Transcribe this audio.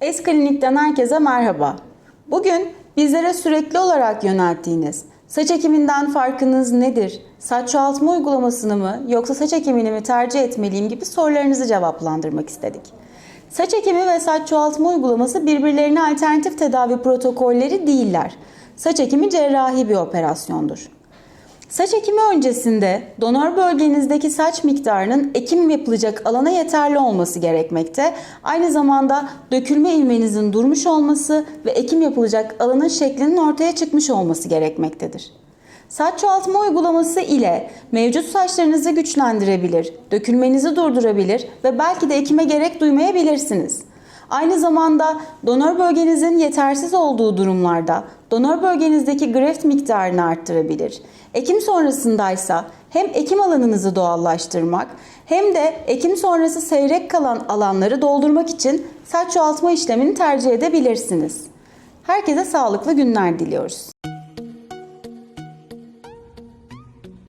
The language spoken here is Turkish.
Es Klinik'ten herkese merhaba. Bugün bizlere sürekli olarak yönelttiğiniz saç ekiminden farkınız nedir? Saç çoğaltma uygulamasını mı yoksa saç ekimini mi tercih etmeliyim gibi sorularınızı cevaplandırmak istedik. Saç ekimi ve saç çoğaltma uygulaması birbirlerine alternatif tedavi protokolleri değiller. Saç ekimi cerrahi bir operasyondur. Saç ekimi öncesinde donör bölgenizdeki saç miktarının ekim yapılacak alana yeterli olması gerekmekte. Aynı zamanda dökülme ilmenizin durmuş olması ve ekim yapılacak alanın şeklinin ortaya çıkmış olması gerekmektedir. Saç çoğaltma uygulaması ile mevcut saçlarınızı güçlendirebilir, dökülmenizi durdurabilir ve belki de ekime gerek duymayabilirsiniz. Aynı zamanda donör bölgenizin yetersiz olduğu durumlarda donör bölgenizdeki greft miktarını arttırabilir. Ekim sonrasındaysa hem ekim alanınızı doğallaştırmak hem de ekim sonrası seyrek kalan alanları doldurmak için saç çoğaltma işlemini tercih edebilirsiniz. Herkese sağlıklı günler diliyoruz.